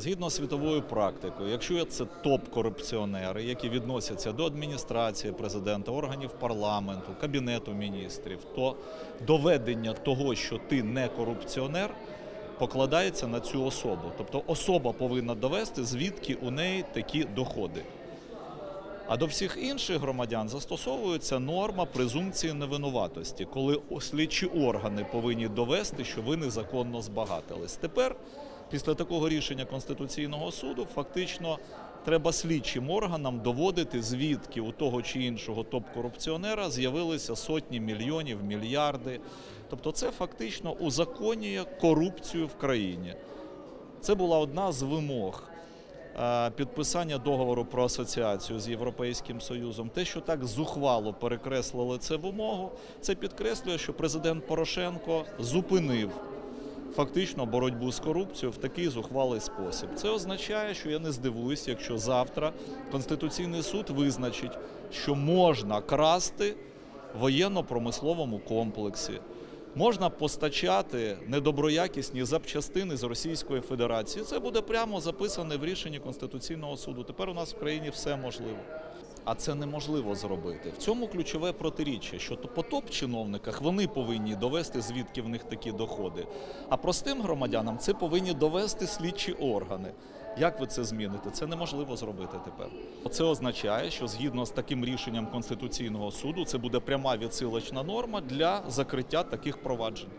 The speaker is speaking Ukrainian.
Згідно з світовою практикою, якщо це топ-корупціонери, які відносяться до адміністрації президента, органів парламенту, кабінету міністрів, то доведення того, що ти не корупціонер, покладається на цю особу. Тобто особа повинна довести, звідки у неї такі доходи. А до всіх інших громадян застосовується норма презумпції невинуватості, коли слідчі органи повинні довести, що ви незаконно збагатились. Тепер, після такого рішення Конституційного суду, фактично треба слідчим органам доводити, звідки у того чи іншого топ-корупціонера з'явилися сотні мільйонів, мільярди. Тобто, це фактично узаконює корупцію в країні. Це була одна з вимог е, підписання договору про асоціацію з Європейським Союзом. Те, що так зухвало перекреслили це вимогу, це підкреслює, що президент Порошенко зупинив фактично боротьбу з корупцією в такий зухвалий спосіб. Це означає, що я не здивуюсь, якщо завтра Конституційний суд визначить, що можна красти в воєнно-промисловому комплексі. Можна постачати недоброякісні запчастини з Російської Федерації. Це буде прямо записане в рішенні Конституційного суду. Тепер у нас в країні все можливо. А це неможливо зробити. В цьому ключове протиріччя, що по топ-чиновниках вони повинні довести, звідки в них такі доходи. А простим громадянам це повинні довести слідчі органи. Як ви це зміните? Це неможливо зробити тепер. Це означає, що згідно з таким рішенням Конституційного суду це буде пряма відсилочна норма для закриття таких проваджень.